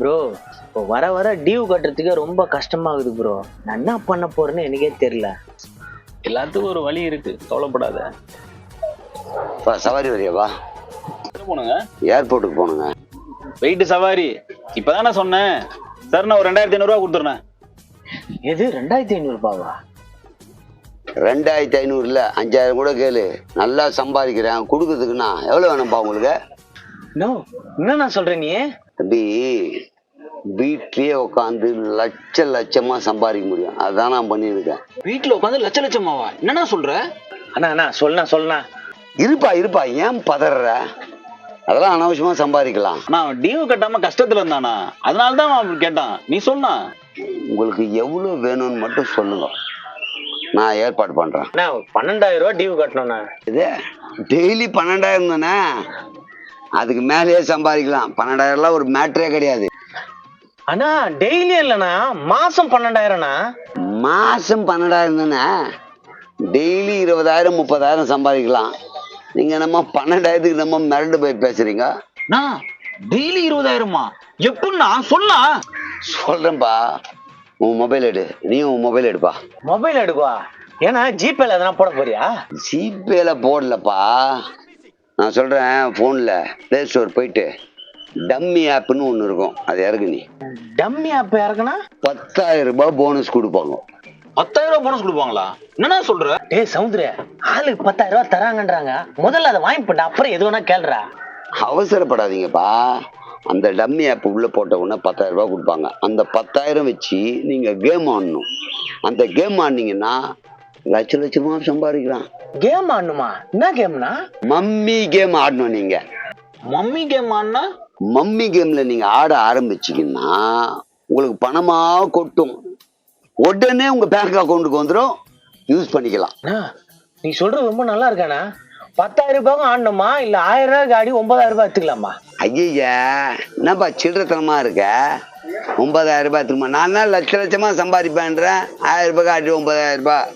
Bro இப்போ வர வர டியூ கட்டுறதுக்கே ரொம்ப கஷ்டமாகுது ப்ரோ நான் என்ன பண்ண போறேன்னு எனக்கே தெரியல. எல்லாத்துக்கும் ஒரு வழி இருக்கு. கவலைப்படாத. பா சவாரி வரியாப்பா எங்க போனுங்க? ஏர்போர்ட்டுக்கு போகணுங்க வெயிட் சவாரி. இப்பதானே சொன்னேன். சார் நான் ஒரு ரெண்டாயிரத்தி ஐநூறுரூவா கொடுத்துருந்தேன் எது ரெண்டாயிரத்தி ஐநூறுபாவா ரெண்டாயிரத்தி ஐநூறுல அஞ்சாயிரம் கூட கேளு. நல்லா சம்பாதிக்கிறேன். கொடுக்கறதுக்குண்ணா எவ்வளோ வேணும்ப்பா உங்களுக்கு? நோ என்னண்ணா சொல்ற நீ? தம்பி வீட்லயே உட்காந்து லட்ச லட்சமா சம்பாதிக்க முடியும். அதான் நான் பண்ணியிருக்கேன். வீட்டுல உட்காந்து லட்ச லட்சமாவா? என்னண்ணா சொல்ற? அண்ணா அண்ணா சொல்லணா சொல்லணா இருப்பா இருப்பா. ஏன் பதற அதெல்லாம் அனாவசியமா சம்பாதிக்கலாம். நான் டியூ கட்டாம கஷ்டத்துல இருந்தானா? அதனால தான் அவன் அப்படி கேட்டான். நீ சொன்னா உங்களுக்கு எவ்வளோ வேணும்னு மட்டும் சொல்லுங்க. நான் ஏற்பாடு பண்றேன். அண்ணா பன்னெண்டாயிரம் ரூபாய் டியூ கட்டணும்ண்ணா. இது டெய்லி பன்னெண்டாயிரம் தானே? அதுக்கு மேலேயே சம்பாதிக்கலாம். பன்னெண்டாயிரம்லாம் ஒரு மேட்ரே கிடையாது. அண்ணா டெய்லி இல்லைண்ணா. மாசம் பன்னெண்டாயிரம்ண்ணா. மாசம் பன்னெண்டாயிரம் தானே? டெய்லி இருபதாயிரம் முப்பதாயிரம் சம்பாதிக்கலாம். நீங்க நம்ம பன்னெண்டாயிரத்துக்கு நம்ம மிரண்டு போய் பேசுறீங்க? டெய்லி இருபதாயிரமா? எப்படின்னா சொல்லா. சொல்றேன்பா. உன் மொபைல் எடு. நீ உன் மொபைல் எடுப்பா. மொபைல் எடுக்குவா? ஏன்னா ஜிபேல எதனா போட போறியா? ஜிபேல போடலப்பா. நான் சொல்றேன் ஃபோனில் ப்ளே ஸ்டோர் போயிட்டு டம்மி ஆப்னு ஒன்று இருக்கும். அது இறகு நீ. டம்மி ஆப் இறக்குனா? பத்தாயிரம் ரூபாய் போனஸ் கொடுப்பாங்க. பத்தாயிரம் ரூபாய் போனஸ் கொடுப்பாங்களா? என்னண்ணா சொல்ற? டேய் சமுத்திர ஆளுக்கு பத்தாயிரம் ரூபாய் தராங்கன்றாங்க. முதல்ல அதை வாங்கி போட்டு அப்புறம் எது வேணா கேளுடா. அவசரப்படாதீங்கப்பா. அந்த டம்மி ஆப் உள்ள போட்ட உடனே பத்தாயிரம் ரூபாய் கொடுப்பாங்க. அந்த பத்தாயிரம் வச்சு நீங்க கேம் ஆடணும். அந்த கேம் ஆடினீங்கன்னா லட்ச லட்சமா சம்பாதிக்கலாம் கேம் ஆடணுமா? என்ன கேம்னா மம்மி கேம் ஆடணும் நீங்க. மம்மி கேம் ஆனா மம்மி கேம்ல நீங்க ஆட ஆரம்பிச்சீங்கன்னா உங்களுக்கு பணமா கொட்டும். உடனே உங்க பேங்க் அக்கௌண்ட்டுக்கு வந்துடும் யூஸ் பண்ணிக்கலாம். நீ சொல்றது ரொம்ப நல்லா இருக்காண்ணா. பத்தாயிரம் ரூபாய்க்கும் ஆடணுமா? இல்ல ஆயிரம் ரூபாய்க்கு ஆடி ஒன்பதாயிரம் ரூபாய் எடுத்துக்கலாமா? ஐயா என்னப்பா சில்லறத்தனமா இருக்க? ஒன்பதாயிரம் ரூபாய் திரும்ப நான் தான் லட்ச லட்சமா சம்பாதிப்பேன்றேன். ஆயிரம் ரூபாய் காட்டி ஒன்பதாயிரம் ரூபாய்.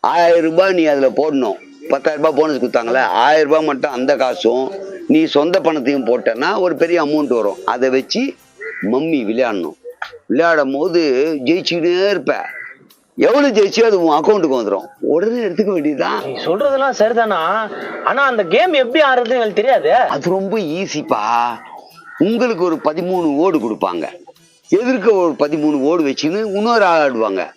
ஆயிரம் ரூபாய் நீ அதில் போடணும். பத்தாயிரம் ரூபாய் போனஸ் கொடுத்தாங்களே ஆயிரம் ரூபாய் மட்டும் அந்த காசும் நீ சொந்த பணத்தையும் போட்டேன்னா ஒரு பெரிய அமௌண்ட் வரும். அதை வச்சு மம்மி விளையாடணும். விளையாடும் போது ஜெயிச்சுக்கிட்டே இருப்ப. எவ்வளவு ஜெயிச்சியோ அது உன் அக்கௌண்ட்டுக்கு வந்துடும் உடனே எடுத்துக்க வேண்டியதுதான். நீ சொல்றதெல்லாம் சரிதானா? ஆனா அந்த கேம் எப்படி ஆடுறதுன்னு எனக்கு தெரியாது. அது ரொம்ப ஈஸிப்பா உங்களுக்கு ஒரு பதிமூணு ஓடு கொடுப்பாங்க. எதிர்க்க ஒரு பதிமூணு ஓடு வச்சுன்னு இன்னொரு ஆள் ஆடுவாங்க.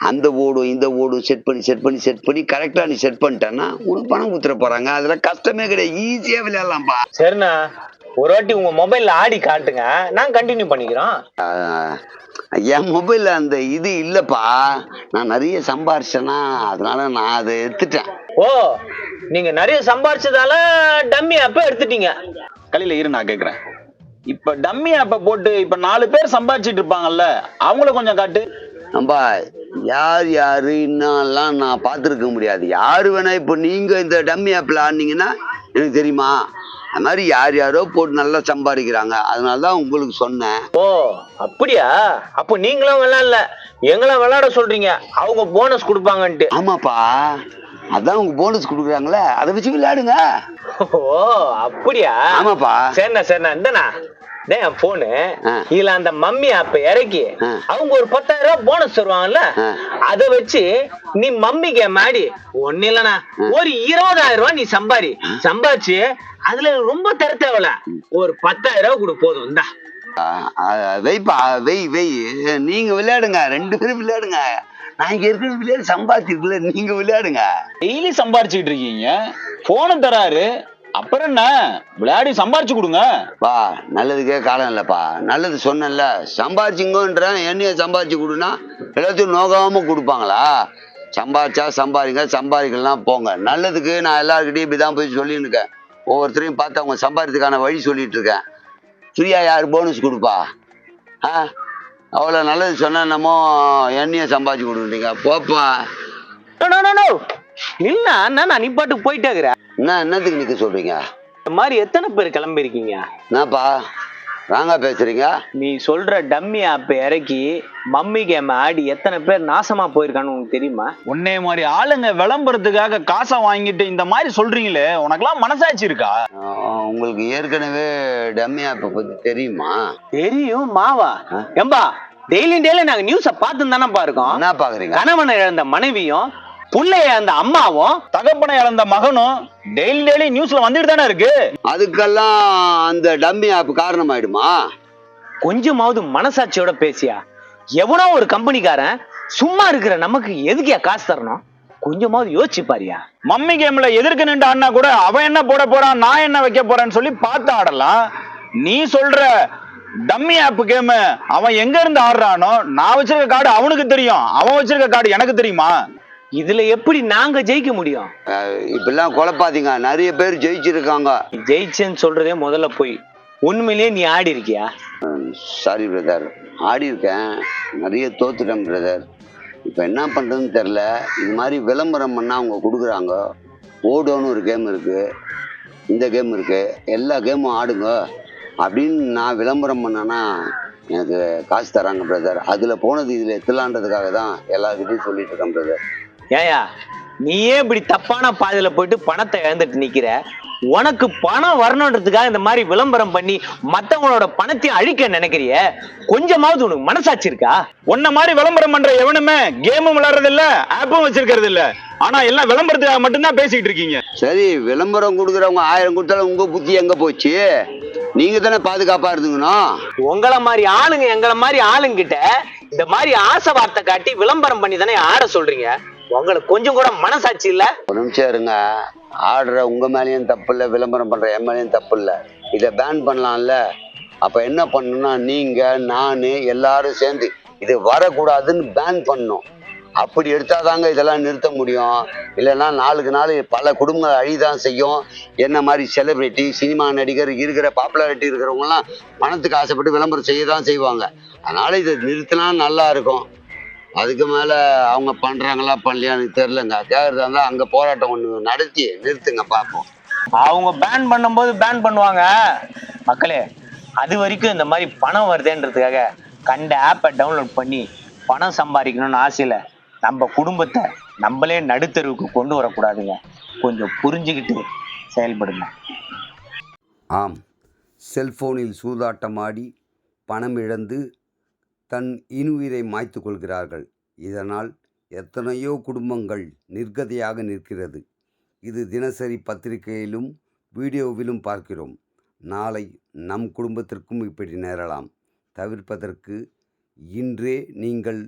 அந்த ஓடும் இந்த ஓடும் செட் பண்ணி செட் பண்ணி செட் பண்ணி கரெக்டாக நீ செட் பண்ணிட்டேன்னா உனக்கு பணம் கொடுத்துட போறாங்க. அதில் கஷ்டமே கிடையாது. ஈஸியாக விளையாடலாம்ப்பா. சரிண்ணா. ஒரு வாட்டி உங்க மொபைல்ல ஆடி காட்டுங்க. நான் கண்டினியூ பண்ணிக்கிறோம். என் மொபைலில் அந்த இது இல்லைப்பா. நான் நிறைய சம்பாரிச்சேன்னா அதனால நான் அதை எடுத்துட்டேன். ஓ நீங்க நிறைய சம்பாரிச்சதால டம்மி ஆப்ப எடுத்துட்டீங்க. கலையில இரு நான் கேக்குறேன். இப்ப டம்மி ஆப்ப போட்டு இப்ப நாலு பேர் சம்பாதிச்சிட்டு இருப்பாங்கல்ல அவங்கள கொஞ்சம் காட்டு. நம்பா யார் யாரு என்னெல்லாம் நான் பார்த்துருக்க முடியாது. யார் வேணா இப்போ நீங்க இந்த டம்மி ஆப்பில் ஆடினீங்கன்னா எனக்கு தெரியுமா? அது மாதிரி யார் யாரோ போட்டு நல்லா சம்பாதிக்கிறாங்க. அதனால தான் உங்களுக்கு சொன்னேன். ஓ அப்படியா? அப்போ நீங்களும் விளையாடல. எங்களை விளையாட சொல்றீங்க. அவங்க போனஸ் கொடுப்பாங்கன்ட்டு. ஆமாப்பா. அதான் உங்க போனஸ் கொடுக்குறாங்களே. அதை வச்சு விளையாடுங்க. ஓ அப்படியா? ஆமாப்பா. சரிண்ணா சரிண்ணா. இந்தண்ணா. என் போனு. இதுல அந்த மம்மி ஆப்ப இறக்கி. அவங்க ஒரு பத்தாயிரம் ரூபாய் போனஸ் தருவாங்கல்ல. அத வச்சு நீ மம்மி கேம் ஆடி ஒண்ணு இல்லண்ணா ஒரு இருபதாயிரம் ரூபாய் நீ சம்பாரி சம்பாதிச்சு அதுல ரொம்ப தர தேவையில்ல. ஒரு பத்தாயிரம் ரூபாய் கொடு போதும் இந்தா. வெய்ப்பா வெய் வெய் நீங்க விளையாடுங்க ரெண்டு பேரும் விளையாடுங்க. நான் இங்க இருக்கிற விளையாடு சம்பாதிச்சிருக்கல நீங்க விளையாடுங்க. டெய்லி சம்பாரிச்சுக்கிட்டு இருக்கீங்க. போனை தராரு. அப்புறம் என்ன? விளையாடி சம்பாரிச்சு கொடுங்க. பா நல்லதுக்கே காலம் இல்லைப்பா. நல்லது சொன்னேன்ல. சம்பாதிச்சிங்கன்றேன் என்னைய சம்பாதிச்சு கொடுனா எல்லாத்தையும் நோகாம கொடுப்பாங்களா? சம்பாதிச்சா சம்பாதிங்க சம்பாதிக்கலாம் போங்க. நல்லதுக்கு நான் எல்லாருக்கிட்டையும் இப்படி தான் போய் சொல்லின்னு இருக்கேன் ஒவ்வொருத்தரையும் பார்த்து அவங்க சம்பாதிக்கிறதுக்கான வழி சொல்லிட்டு இருக்கேன் ஃப்ரீயா யார் போனஸ் கொடுப்பா? ஆ? அவ்வளோ நல்லது சொன்னா என்னமோ என்னைய சம்பாதிச்சு கொடுக்குறீங்க போப்பா. இல்ல அண்ணா நீ பாட்டுக்கு போயிட்டே இருக்கிற என்ன என்னத்துக்கு நிற்க சொல்றீங்க? இந்த மாதிரி எத்தனை பேர் கிளம்பி இருக்கீங்க என்னப்பா ராங்கா பேசுறீங்க? நீ சொல்ற டம்மி ஆப் இறக்கி மம்மி கேம் ஆடி எத்தனை பேர் நாசமா போயிருக்கான்னு உனக்கு தெரியுமா? உன்னே மாதிரி ஆளுங்க விளம்பரத்துக்காக காசை வாங்கிட்டு இந்த மாதிரி சொல்றீங்களே உனக்கெல்லாம் மனசாட்சி இருக்கா? உங்களுக்கு ஏற்கனவே டம்மி ஆப்பை பத்தி தெரியுமா? தெரியும் மாவா. ஏம்பா டெய்லி டெய்லி நாங்க நியூஸ பார்த்து தானப்பா இருக்கோம். என்ன பாக்குறீங்க கணவனை இழந்த மனைவியும் புள்ளைய அந்த அம்மாவும் தகப்பனை இழந்த மகனும் டெய்லி டெய்லி நியூஸ்ல வந்துட்டு தானே இருக்கு? அதுக்கெல்லாம் அந்த டம்மி ஆப் காரணமாயிடுமா? கொஞ்சமாவது மனசாட்சியோட பேசியா? எவனோ ஒரு கம்பெனிக்காரன் சும்மா இருக்கிற நமக்கு எதுக்கியா காசு தரணும்? கொஞ்சமாவது யோசிச்சு பாரியா? மம்மி கேம்ல எதிர்க்க நின்று ஆடினா கூட அவன் என்ன போட போறான் நான் என்ன வைக்க போறேன்னு சொல்லி பார்த்து ஆடலாம். நீ சொல்ற டம்மி ஆப் கேம் அவன் எங்க இருந்து ஆடுறானோ நான் வச்சிருக்க கார்டு அவனுக்கு தெரியும். அவன் வச்சிருக்க கார்டு எனக்கு தெரியுமா? இதுல எப்படி நாங்க ஜெயிக்க முடியும்? இப்பெல்லாம் குழப்பாதீங்க. நிறைய பேர் ஜெயிச்சிருக்காங்க. ஜெயிச்சேன்னு சொல்றதே முதல்ல போய். உண்மையிலேயே நீ ஆடி இருக்கியா? சாரி பிரதர் ஆடி இருக்கேன். நிறைய தோத்துட்டேன் பிரதர் இப்போ என்ன பண்ணுறதுன்னு தெரில இது மாதிரி விளம்பரம் பண்ணால் அவங்க கொடுக்குறாங்க. ஓடோன்னு ஒரு கேம் இருக்குது இந்த கேம் இருக்குது எல்லா கேமும் ஆடுங்க. அப்படின்னு நான் விளம்பரம் பண்ணேன்னா எனக்கு காசு தராங்க பிரதர் அதில் போனது இதில் எத்தலான்றதுக்காக தான் எல்லாருக்கிட்டையும் சொல்லிட்டு இருக்கேன் பிரதர் ஏயா நீயே இப்படி தப்பான பாதையில போயிட்டு பணத்தை இழந்துட்டு நிக்கிற? உனக்கு பணம் வரணுன்றதுக்காக இந்த மாதிரி விளம்பரம் பண்ணி மத்தவங்களோட பணத்தையும் அழிக்க நினைக்கிறிய? கொஞ்சமாவது உனக்கு மனசாட்சி இருக்கா? உன்ன மாதிரி விளம்பரம் பண்ற எவனுமே கேமும் விளையாடுறது இல்ல ஆப்பும் வச்சிருக்கிறது இல்ல ஆனா எல்லாம் விளம்பரத்துக்காக மட்டும்தான் பேசிட்டு இருக்கீங்க. சரி விளம்பரம் கொடுக்குறவங்க ஆயிரம் கொடுத்தாலும் உங்கள் புத்தி எங்கே போச்சு? நீங்கள் தானே பாதுகாப்பாக இருந்துக்கணும். உங்களை மாதிரி ஆளுங்க எங்களை மாதிரி ஆளுங்கிட்ட இந்த மாதிரி ஆசை வார்த்தை காட்டி விளம்பரம் பண்ணி தானே ஆட சொல்றீங்க? உங்களுக்கு கொஞ்சம் கூட மனசாட்சி இல்ல? ஒரு நிமிஷம் இருங்க. ஆடுற உங்க மேலேயும் தப்பு இல்லை விளம்பரம் பண்ற என் மேலேயும் தப்பு இல்லை. இதை பேன் பண்ணலாம்ல. அப்ப என்ன பண்ணணும்னா நீங்க நானு எல்லாரும் சேர்ந்து இது வரக்கூடாதுன்னு பேன் பண்ணும் அப்படி எடுத்தாதாங்க இதெல்லாம் நிறுத்த முடியும். இல்லைன்னா நாளுக்கு நாள் பல குடும்பங்கள் அழிதான் செய்யும். என்ன மாதிரி செலிபிரிட்டி சினிமா நடிகர் இருக்கிற பாப்புலாரிட்டி இருக்கிறவங்கலாம் பணத்துக்கு ஆசைப்பட்டு விளம்பரம் செய்ய தான் செய்வாங்க. அதனால இதை நிறுத்தினா நல்லா இருக்கும். அதுக்கு மேல அவங்க பண்றாங்களா பண்ணலையா எனக்கு தெரிலங்க கேட்கறதா இருந்தா அங்க போராட்டம் ஒண்ணு நடத்தி நிறுத்துங்க பார்ப்போம் அவங்க பேன் பண்ணும்போது பேன் பண்ணுவாங்க. மக்களே அது வரைக்கும் இந்த மாதிரி பணம் வருதேன்றதுக்காக கண்ட ஆப்பை டவுன்லோட் பண்ணி பணம் சம்பாதிக்கணும்னு ஆசையில நம்ம குடும்பத்தை நம்மளே நடுத்தருவுக்கு கொண்டு வரக்கூடாதுங்க. கொஞ்சம் புரிஞ்சுக்கிட்டு செயல்படுங்க. ஆம். செல்போனில் சூதாட்டமாடி பணம் இழந்து தன் இனுயிரை மாய்த்து கொள்கிறார்கள் இதனால் எத்தனையோ குடும்பங்கள் நிர்கதியாக நிற்கிறது. இது தினசரி பத்திரிகையிலும் வீடியோவிலும் பார்க்கிறோம். நாளை நம் குடும்பத்திற்கும் இப்படி நேரலாம். தவிர்ப்பதற்கு இன்றே நீங்கள்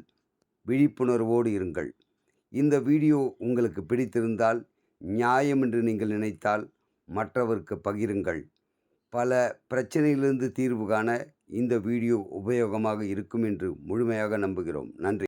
விழிப்புணர்வோடு இருங்கள். இந்த வீடியோ உங்களுக்கு பிடித்திருந்தால் நியாயம் என்று நீங்கள் நினைத்தால் மற்றவருக்கு பகிருங்கள். பல பிரச்சனையிலிருந்து தீர்வு காண இந்த வீடியோ உபயோகமாக இருக்கும் என்று முழுமையாக நம்புகிறோம். நன்றி.